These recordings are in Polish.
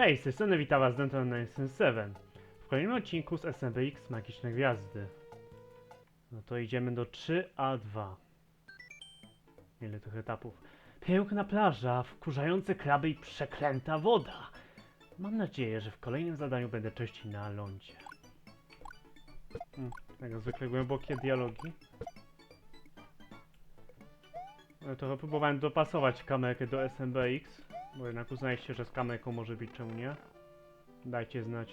Hej, z tej strony witam was Denton 977. W kolejnym odcinku z SMBX Magiczne Gwiazdy. No to idziemy do 3A2. Ile tych etapów? Piękna plaża, wkurzające kraby i przeklęta woda. Mam nadzieję, że w kolejnym zadaniu będę częściej na lądzie. Hmm, jak zwykle głębokie dialogi. No to próbowałem dopasować kamerkę do SMBX, bo jednak uznaliście, że z kamerką może być czemu nie. Dajcie znać,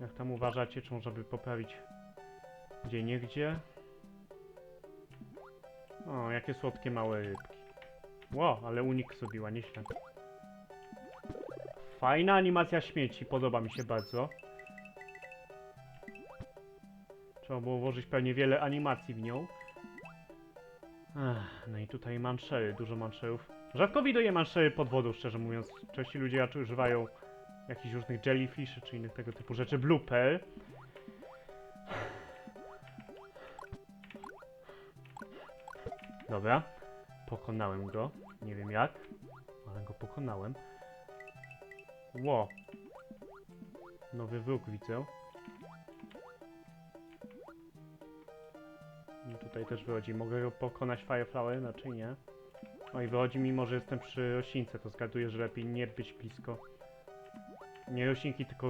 jak tam uważacie, czy można by poprawić gdzie niegdzie. O, jakie słodkie małe rybki. Ło, ale unik zrobiła, nieźle. Fajna animacja śmieci, podoba mi się bardzo. Trzeba było włożyć pewnie wiele animacji w nią. Ech, no i tutaj manszery, dużo manszerów. Rzadko widuję manszery pod wodą, szczerze mówiąc. Częściej ludzie raczej używają jakichś różnych jellyfish czy innych tego typu rzeczy. Blooper. Dobra. Pokonałem go. Nie wiem jak, ale go pokonałem. Ło. Nowy wróg widzę. No tutaj też wychodzi. Mogę go pokonać Fireflower? Raczej nie. No i wychodzi mimo, że jestem przy roślince, to zgaduję, że lepiej nie być blisko. Nie roślinki, tylko.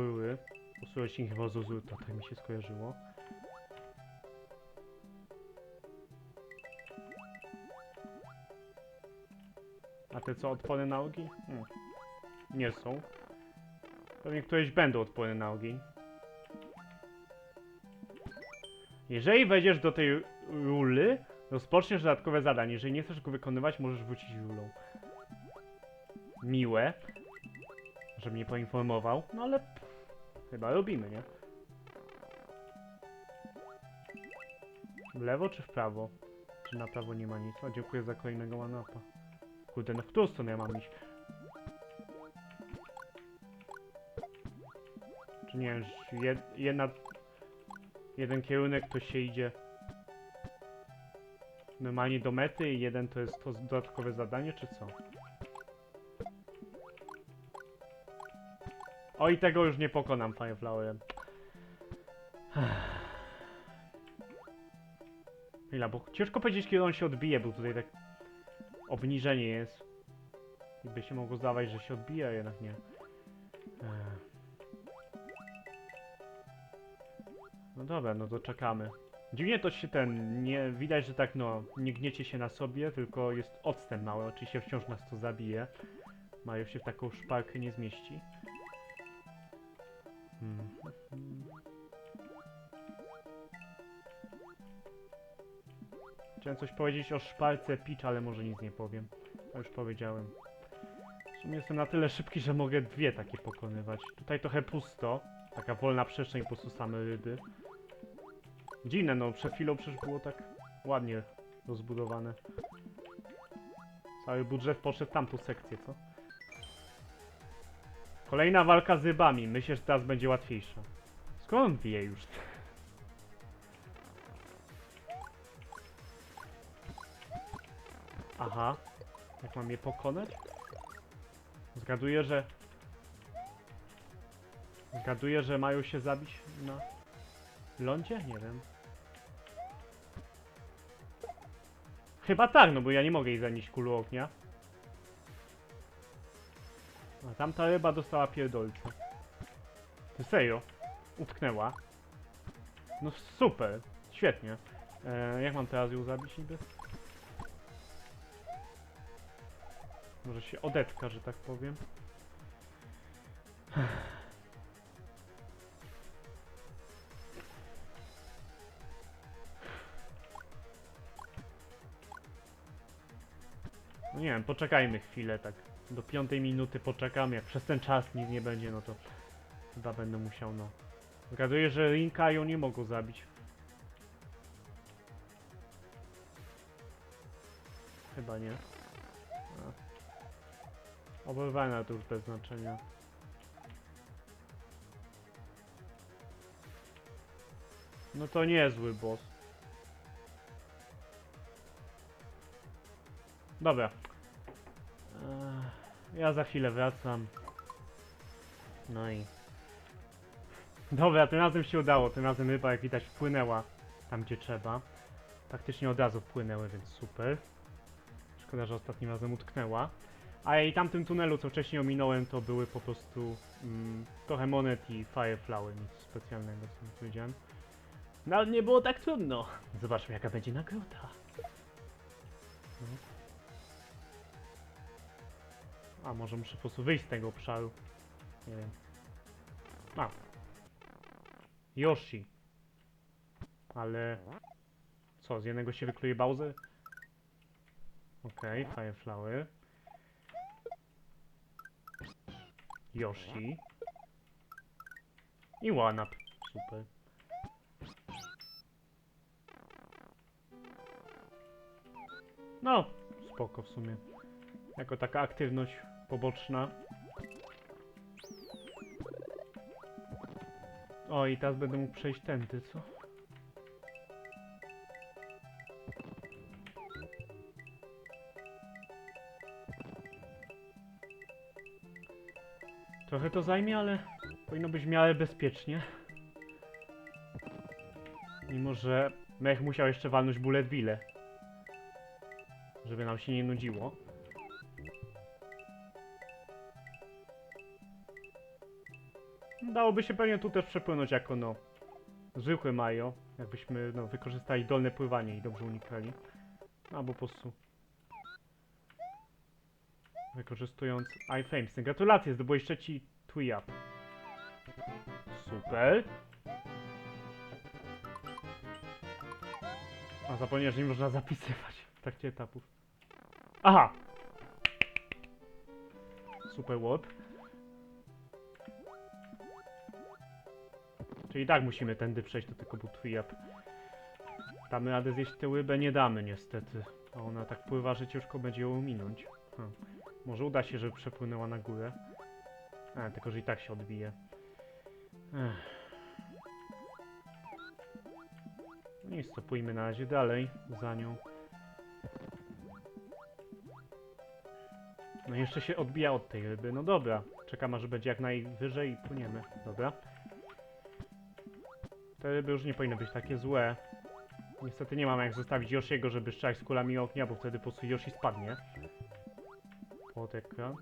Po prostu roślinki chyba z to tak mi się skojarzyło. A te co, odporne na ogień? Hmm. Nie są. Pewnie któreś będą odporne na ogień. Jeżeli wejdziesz do tej ruly, rozpoczniesz dodatkowe zadanie. Jeżeli nie chcesz go wykonywać, możesz wrócić rulą. Miłe. Że mnie poinformował. No ale pff, chyba robimy, nie? W lewo czy w prawo? Czy na prawo nie ma nic? O, dziękuję za kolejnego manapa. Kurde, no w którą stronę ja mam iść? Czy nie wiem, jedna... Jeden kierunek to się idzie normalnie do mety i jeden to jest to dodatkowe zadanie, czy co? O i tego już nie pokonam Fireflowerem. Chwila, bo ciężko powiedzieć kiedy on się odbije, bo tutaj tak obniżenie jest. I by się mogło zdawać, że się odbija, jednak nie. No dobra, no to czekamy. Dziwnie to się ten, nie widać, że tak no, nie gniecie się na sobie, tylko jest odstęp mały, oczywiście wciąż nas to zabije. Mario się w taką szparkę nie zmieści. Hmm. Chciałem coś powiedzieć o szparce Peach, ale może nic nie powiem. To już powiedziałem. W sumie jestem na tyle szybki, że mogę dwie takie pokonywać. Tutaj trochę pusto. Taka wolna przestrzeń, po prostu same ryby. Dziwne, no przed chwilą przecież było tak ładnie rozbudowane. Cały budżet poszedł w tamtą sekcję, co? Kolejna walka z rybami. Myślę, że teraz będzie łatwiejsza. Skąd wie już? Aha. Jak mam je pokonać? Zgaduję, że... Zgaduję, że mają się zabić na lądzie? Nie wiem. Chyba tak, no bo ja nie mogę jej zanieść kulu ognia. A tamta ryba dostała pierdolce. Ty serio? Utknęła. No super, świetnie. E, jak mam teraz ją zabić niby? Może się odetka, że tak powiem. Nie wiem, poczekajmy chwilę, tak. Do piątej minuty poczekam, jak przez ten czas nic nie będzie, no to chyba będę musiał, no. Zgaduję, że Rinka ją nie mogą zabić. Chyba nie. Oberwana to już bez znaczenia. No to niezły boss. Dobra. Ja za chwilę wracam. No i... Dobra, tym razem się udało. Tym razem ryba, jak widać, wpłynęła tam, gdzie trzeba. Faktycznie od razu wpłynęły, więc super. Szkoda, że ostatnim razem utknęła. A i tamtym tunelu, co wcześniej ominąłem, to były po prostu mm, trochę monet i fireflower, nic specjalnego, co powiedziałem. No ale nie było tak trudno. Zobaczmy, jaka będzie nagroda. No. A może muszę po prostu wyjść z tego obszaru. Nie wiem. A. Yoshi. Ale... Co, z jednego się wykluje Bowser? Okej, Fireflower. Yoshi. I One-Up. Super. No, spoko w sumie. Jako taka aktywność poboczna. O, i teraz będę mógł przejść tędy, co? Trochę to zajmie, ale powinno być w miarę bezpiecznie. Mimo, że mech musiał jeszcze walnąć bullet bille. Żeby nam się nie nudziło. Dałoby się pewnie tu też przepłynąć jako no zwykłe Majo, jakbyśmy no, wykorzystali dolne pływanie i dobrze unikali. Albo po prostu wykorzystując iFames. Gratulacje, zdobyłeś trzeci Twi Up. Super. A zapomniałem, że nie można zapisywać w trakcie etapów. Aha! Super warp. Czyli tak musimy tędy przejść, był Twi Up. Damy radę zjeść tę łybę? Nie damy niestety. A ona tak pływa, że ciężko będzie ją ominąć. Hm. Może uda się, żeby przepłynęła na górę. A, tylko że i tak się odbije. Ech. No Nic, to pójmy na razie dalej za nią. No jeszcze się odbija od tej ryby. No dobra, czekam aż będzie jak najwyżej i płyniemy. Dobra. Te ryby już nie powinny być takie złe. Niestety nie mam jak zostawić Yoshiego, żeby strzelać z kulami ognia, bo wtedy po prostu Yoshi spadnie. Pod ekran.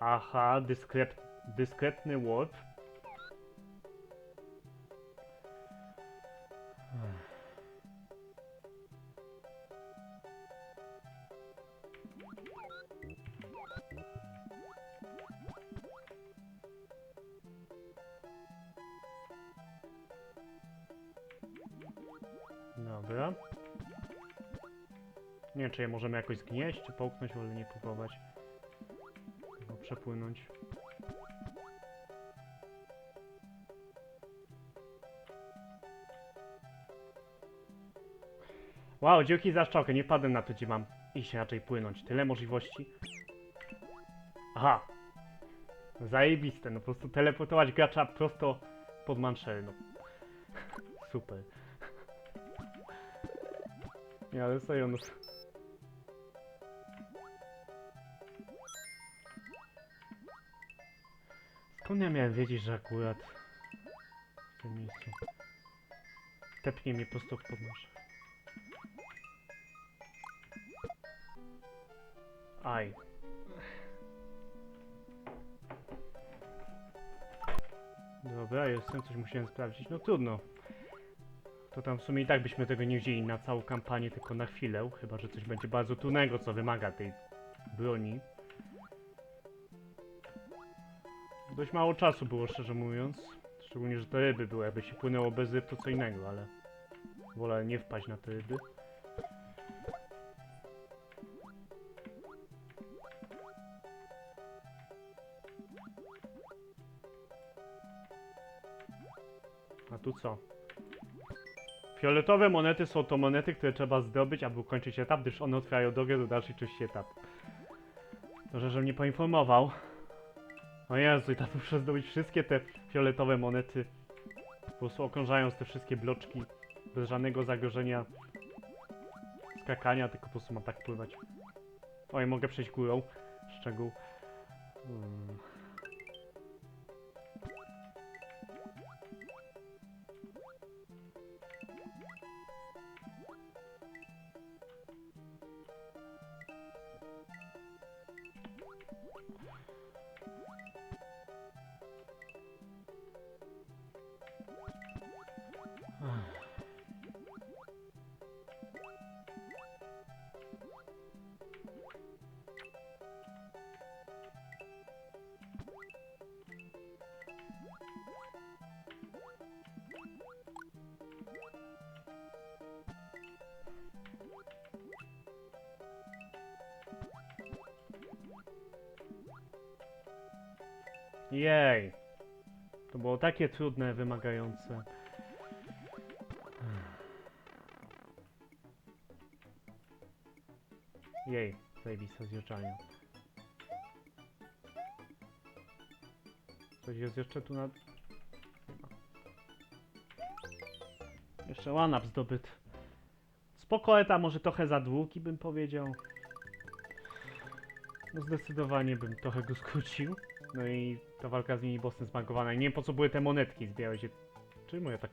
Aha, dyskret, dyskretny warp. Dobra. Nie wiem, czy je możemy jakoś zgnieść, czy połknąć, ale nie próbować. Tylko przepłynąć. Wow, dzięki za szczokę, nie wpadłem na to, gdzie mam iść raczej płynąć. Tyle możliwości. Aha. Zajebiste, no po prostu teleportować gracza prosto pod manszę, no. Super. Nie, ale serio, no... Skąd ja miałem wiedzieć, że akurat w tym miejscu tepnie mnie prosto w podnoszę. Aj. Dobra, jestem, coś musiałem sprawdzić. No trudno. To tam w sumie i tak byśmy tego nie wzięli na całą kampanię, tylko na chwilę. Chyba, że coś będzie bardzo trudnego, co wymaga tej broni. Dość mało czasu było, szczerze mówiąc. Szczególnie, że te ryby były. Jakby się płynęło bez ryb, to co innego, ale... Wolę nie wpaść na te ryby. A tu co? Fioletowe monety są to monety, które trzeba zdobyć, aby ukończyć etap, gdyż one otwierają drogę do dalszej części etapu. Dobrze, że mnie poinformował. O Jezu, i tam muszę zdobyć wszystkie te fioletowe monety. Po prostu okrążając te wszystkie bloczki. Bez żadnego zagrożenia skakania, tylko po prostu mam tak pływać. Oj, mogę przejść górą. Szczegół. Hmm. Jej. To było takie trudne, wymagające. Jej, zajebiste zjeżdżanie. Coś jest jeszcze tu na... Jeszcze one-up zdobyt. Spoko, eta może trochę za długi bym powiedział. No zdecydowanie bym trochę go skrócił. No i ta walka z minibossem zbankowana. I nie wiem po co były te monetki zbierać. Czemu ja tak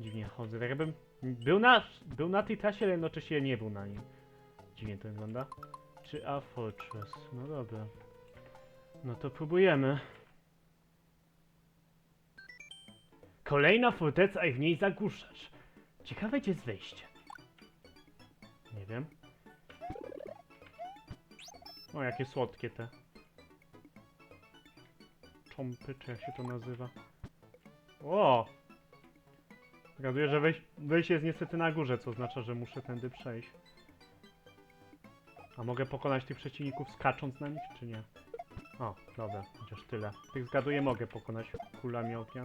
dziwnie chodzę? Tak jakbym był na, był na tej trasie, ale jednocześnie nie był na nim. Dziwnie to wygląda. Czy A Fortress? No dobra. No to próbujemy. Kolejna forteca i w niej zagłuszacz. Ciekawe gdzie jest wejście. Nie wiem. O, jakie słodkie te. Cząpy, czy jak się to nazywa? O! Zgaduję, że wejś wejście jest niestety na górze, co oznacza, że muszę tędy przejść. A mogę pokonać tych przeciwników skacząc na nich, czy nie? O, dobra, chociaż tyle. Tych zgaduję mogę pokonać kulami ognia,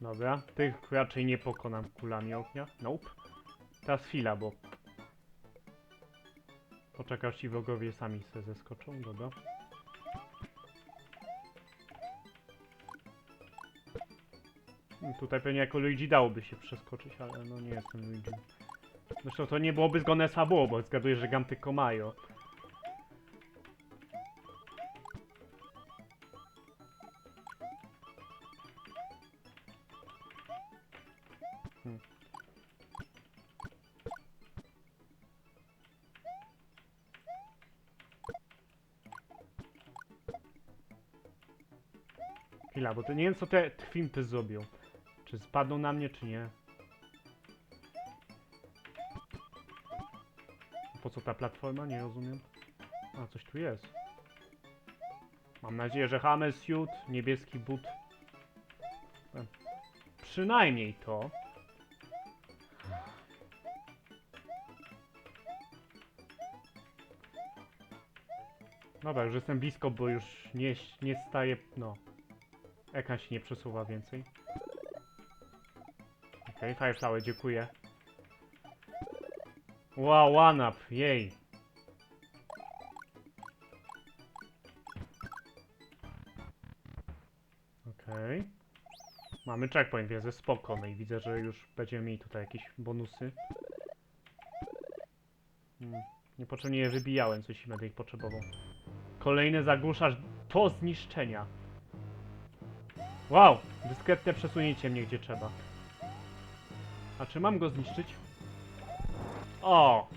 Dobra, tych raczej nie pokonam kulami ognia. Nope. Teraz chwila, bo... Poczekasz ci wrogowie sami se zeskoczą, dobra. Hmm, Tutaj pewnie jako Luigi dałoby się przeskoczyć, ale no nie jestem Luigi. Zresztą to nie byłoby zgodne z fabułą, bo zgaduję, że gam tylko Majo. Bo to nie wiem co te twinty zrobią. Czy spadną na mnie, czy nie. Po co ta platforma? Nie rozumiem. A, coś tu jest. Mam nadzieję, że hammer suit, niebieski but. E, Przynajmniej to. Dobra, już jestem blisko, bo już nie, nie staje, no. Ekran się nie przesuwa więcej. Okej, okay, Fireflower, dziękuję. Wow, one up, jej. Okej. Mamy checkpoint, więc jest spoko, no i widzę, że już będziemy mieli tutaj jakieś bonusy. Hmm. Niepotrzebnie je wybijałem, coś będę ich potrzebował. Kolejny zagłuszacz do zniszczenia. Wow, dyskretne przesunięcie mnie gdzie trzeba. A czy mam go zniszczyć? O!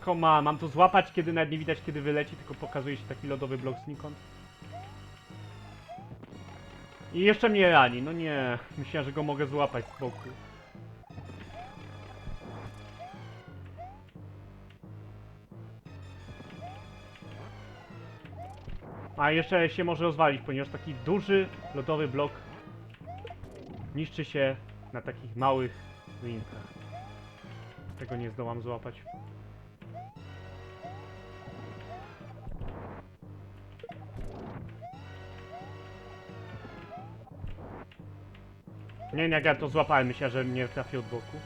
Koma, mam to złapać, kiedy nawet nie widać, kiedy wyleci, tylko pokazuje się taki lodowy blok znikąd. I jeszcze mnie rani, no nie. Myślałem, że go mogę złapać z boku. A jeszcze się może rozwalić, ponieważ taki duży lodowy blok niszczy się na takich małych linkach. Tego nie zdołam złapać. Nie jak ja to złapałem, myślę, że nie trafił od boku.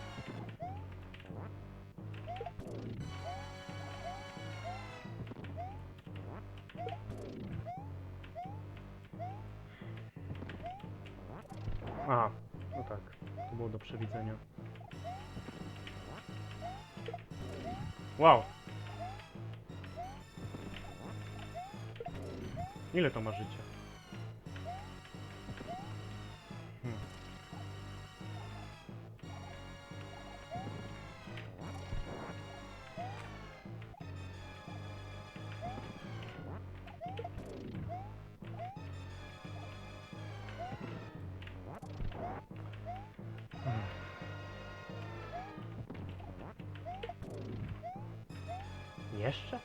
Jeszcze?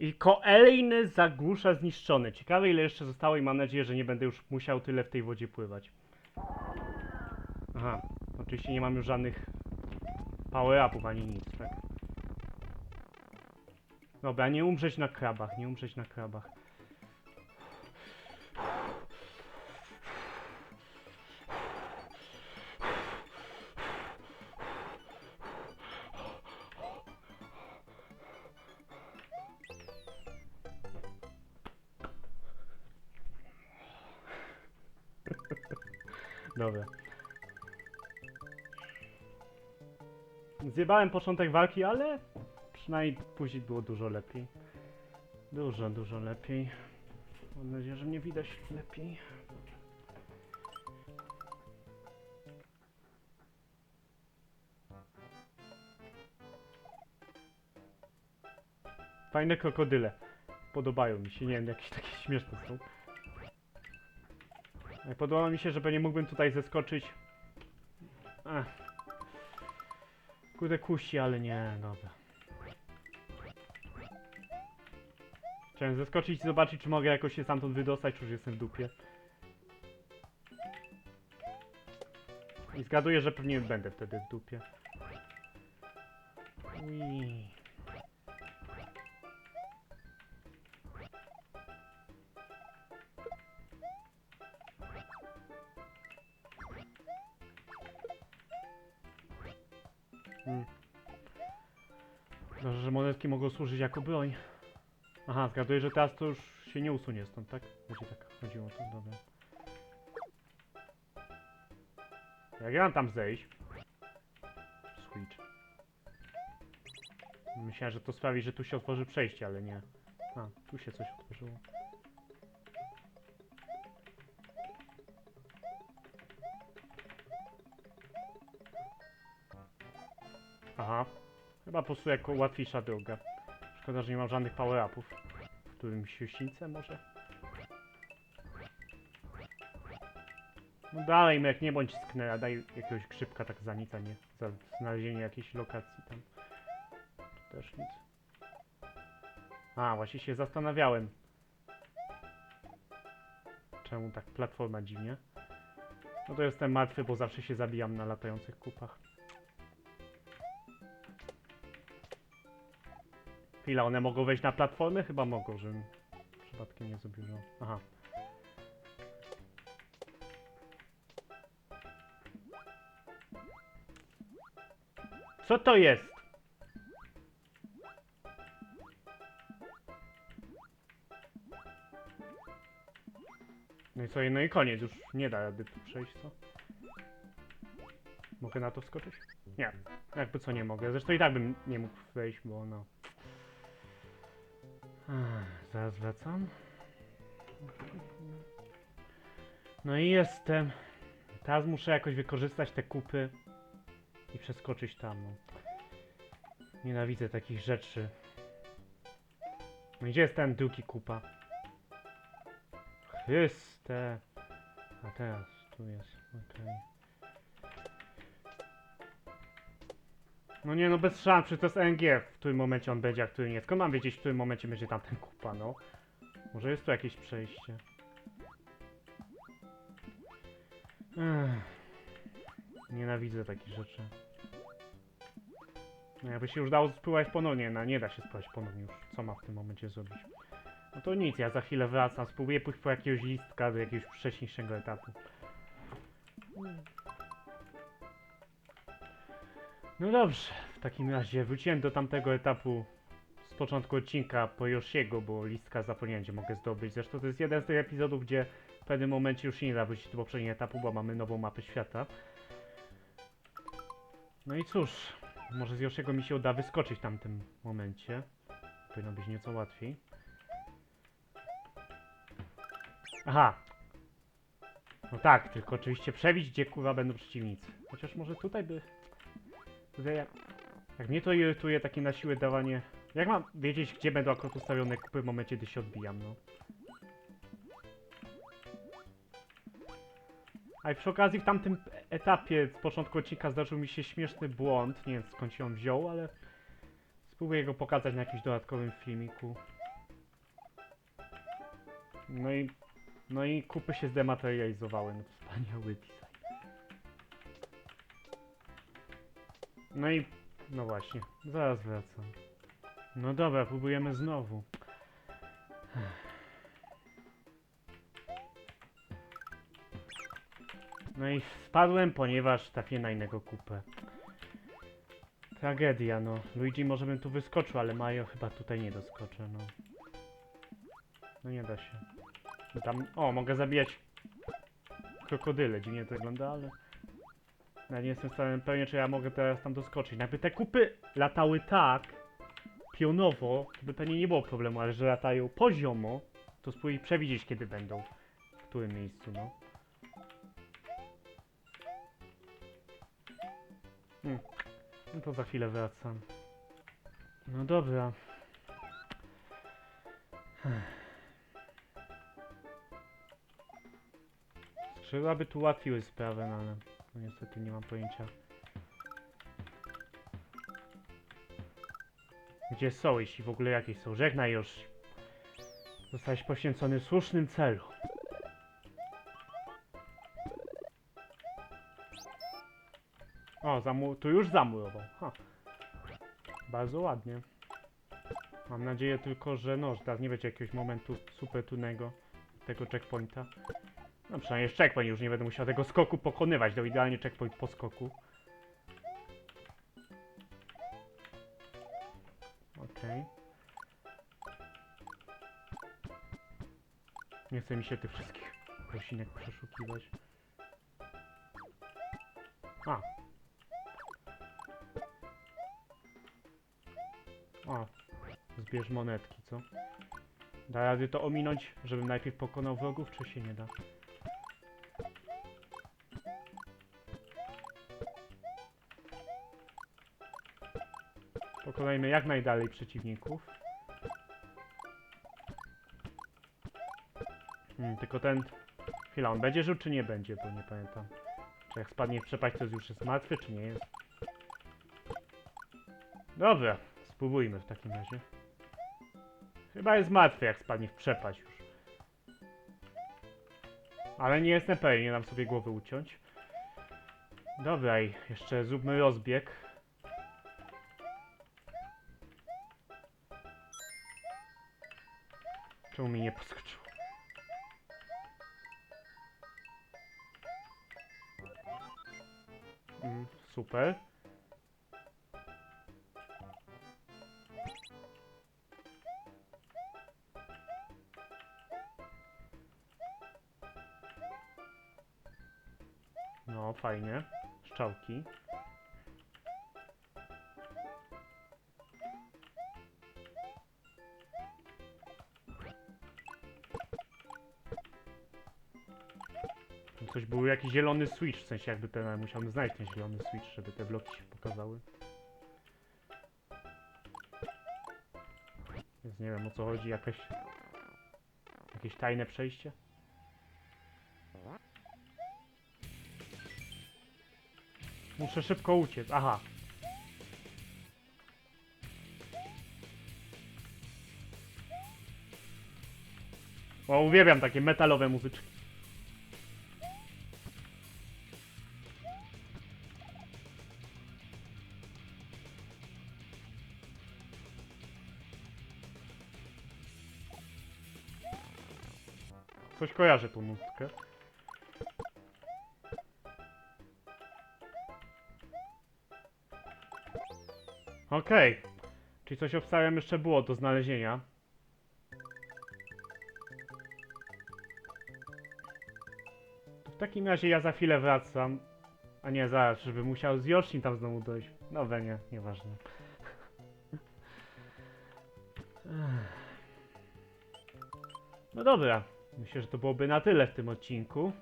I kolejny zagłusza zniszczony. Ciekawe ile jeszcze zostało i mam nadzieję, że nie będę już musiał tyle w tej wodzie pływać. Aha, oczywiście nie mam już żadnych power-upów ani nic, tak? Dobra, nie umrzeć na krabach, nie umrzeć na krabach. Zjebałem początek walki, ale przynajmniej później było dużo lepiej. Dużo, dużo lepiej. Mam nadzieję, że mnie widać lepiej. Fajne krokodyle. Podobają mi się, nie wiem, jakieś takie śmieszne są. Podoba mi się, że nie mógłbym tutaj zeskoczyć. Ech. Kurde kusi, ale nie, dobra. Chciałem zeskoczyć i zobaczyć, czy mogę jakoś się stamtąd wydostać, czy już jestem w dupie. I zgaduję, że pewnie będę wtedy w dupie. Ui. Dobrze, że monetki mogą służyć jako broń. Aha, zgaduję, że teraz to już się nie usunie stąd, tak? Będzie tak chodziło, to dobra. Jak ja mam tam zejść? Switch. Myślałem, że to sprawi, że tu się otworzy przejście, ale nie. A, tu się coś otworzyło. Chyba po prostu jako łatwiejsza droga. Szkoda, że nie mam żadnych power-upów. W którym siusińce może? No dalej, jak nie bądź sknera, daj jakiegoś grzybka tak za nic, a nie za znalezienie jakiejś lokacji tam. Tu też nic. A, właśnie się zastanawiałem. Czemu tak platforma dziwnie? No to jestem martwy, bo zawsze się zabijam na latających kupach. Chwila, one mogą wejść na platformę? Chyba mogą, żebym przypadkiem nie zrobił. No. Aha. Co to jest? No i co, no i koniec, już nie da rady tu przejść, co? Mogę na to wskoczyć? Nie, jakby co nie mogę. Zresztą i tak bym nie mógł wejść, bo no... Zaraz wracam. No i jestem. Teraz muszę jakoś wykorzystać te kupy i przeskoczyć tam. No. Nienawidzę takich rzeczy. Gdzie jest ten drugi kupa? Chryste. A teraz tu jest. Okej. No nie no, bez szans, przecież to jest NG, w którym momencie on będzie, a w którym nie. Skąd mam wiedzieć, w którym momencie będzie tamten kupa, no? Może jest tu jakieś przejście. Ech. Nienawidzę takich rzeczy. No jakby się już dało spływać ponownie, no nie da się spływać ponownie już. Co ma w tym momencie zrobić? No to nic, ja za chwilę wracam, spróbuję pójść po jakiegoś listka do jakiegoś wcześniejszego etapu. No dobrze, w takim razie wróciłem do tamtego etapu z początku odcinka po Yoshiego, bo listka zapomniałem, gdzie mogę zdobyć. Zresztą to jest jeden z tych epizodów, gdzie w pewnym momencie już nie da wrócić do poprzedniego etapu, bo mamy nową mapę świata. No i cóż, może z Yoshiego mi się uda wyskoczyć w tamtym momencie. Powinno być nieco łatwiej. Aha! No tak, tylko oczywiście przebić, gdzie kurwa będą przeciwnicy. Chociaż może tutaj by... Jak... Jak mnie to irytuje takie na siłę dawanie... Jak mam wiedzieć, gdzie będą akurat ustawione kupy w momencie, gdy się odbijam, no? A i przy okazji w tamtym etapie z początku odcinka zdarzył mi się śmieszny błąd. Nie wiem skąd się on wziął, ale spróbuję go pokazać na jakimś dodatkowym filmiku. No i, no i kupy się zdematerializowały. No wspaniały design. No i, no właśnie, zaraz wracam. No dobra, próbujemy znowu. No i spadłem, ponieważ trafię na innego kupę. Tragedia, no. Luigi może bym tu wyskoczył, ale Mario chyba tutaj nie doskoczę, no. No nie da się. Tam, o, mogę zabijać krokodyle, dziwnie to wygląda, ale... Ja nie jestem stałem pewien, czy ja mogę teraz tam doskoczyć. Jakby te kupy latały tak, pionowo, to by pewnie nie było problemu, ale że latają poziomo, to spróbuj przewidzieć, kiedy będą. W którym miejscu, no. Hmm. No to za chwilę wracam. No dobra. Skrzydła by tu ułatwiły sprawę, no ale no niestety nie mam pojęcia. Gdzie są, jeśli w ogóle jakieś są? Żegnaj już. Zostałeś poświęcony słusznym celu. O, zamu tu już zamurował. Ha. Bardzo ładnie. Mam nadzieję tylko, że no, że teraz nie będzie jakiegoś momentu super trudnego tego checkpointa. No przynajmniej jest checkpoint, już nie będę musiał tego skoku pokonywać, to idealnie checkpoint po skoku. Okej. Nie chce mi się tych wszystkich rosinek przeszukiwać. A. O. Zbierz monetki, co? Da rady to ominąć, żebym najpierw pokonał wrogów, czy się nie da? Pokonajmy jak najdalej przeciwników. Hmm, tylko ten... Chwila, on będzie żył czy nie będzie, bo nie pamiętam. Czy jak spadnie w przepaść, to już jest martwy, czy nie jest? Dobra, spróbujmy w takim razie. Chyba jest martwy, jak spadnie w przepaść już. Ale nie jestem pewien, nie dam sobie głowy uciąć. Dobra, i jeszcze zróbmy rozbieg. Czemu mi nie podskoczyło? Mm, super. No, fajnie. Szczałki. Był jakiś zielony switch, w sensie jakby ten, musiałbym znaleźć ten zielony switch, żeby te bloki się pokazały. Więc nie wiem o co chodzi, jakaś... Jakieś tajne przejście? Muszę szybko uciec, aha. O, uwielbiam takie metalowe muzyczki. Coś kojarzę tą muzykę. Okej. Czyli coś obstawiam jeszcze było do znalezienia. To w takim razie ja za chwilę wracam. A nie, zaraz, żeby musiał z Yoshi tam znowu dojść. No we nie, nieważne. No dobra, myślę, że to byłoby na tyle w tym odcinku.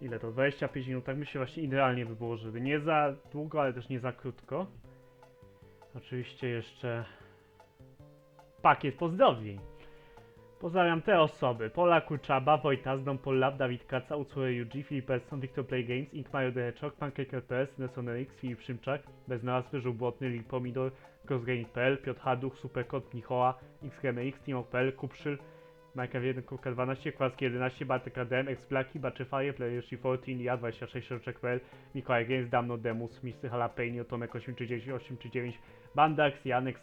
Ile to? 25 minut, tak myślę właśnie idealnie by było, żeby nie za długo, ale też nie za krótko. Oczywiście jeszcze pakiet pozdrowień. Pozdrawiam te osoby. Pola Kurczaba, Wojta, Zdom Pollab, Dawid Kaca, Ucure Yuji, Filip Persson, Victor Play Games, Ink Mario the Hedgehog, Pancake Nelson X, Filip Szymczak, Bez Nazwy, Żół Błotny, Lil Pomidor, Crossgaming.pl, Piotr Haduch, Superkot, Michoła, XGMX, Teamok.pl, Kupszyl, Minecraft 1, Kurka 12, Kwarski 11, Bartek ADM, Xplaki, Baczyfaje, Player 14, Ja 26, Roczek.pl, Mikołaj Games, Damno Demus, Misty Jalapeno, Tomek 839, 839, Bandax, Janex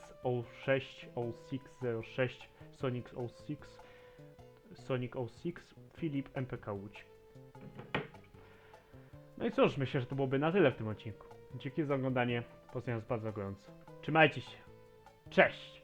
06, 0606, Sonic 06, Sonic 06, Filip MPK Łódź. No i cóż, myślę, że to byłoby na tyle w tym odcinku. Dzięki za oglądanie, pozdrawiam was bardzo gorąco. Trzymajcie się. Cześć!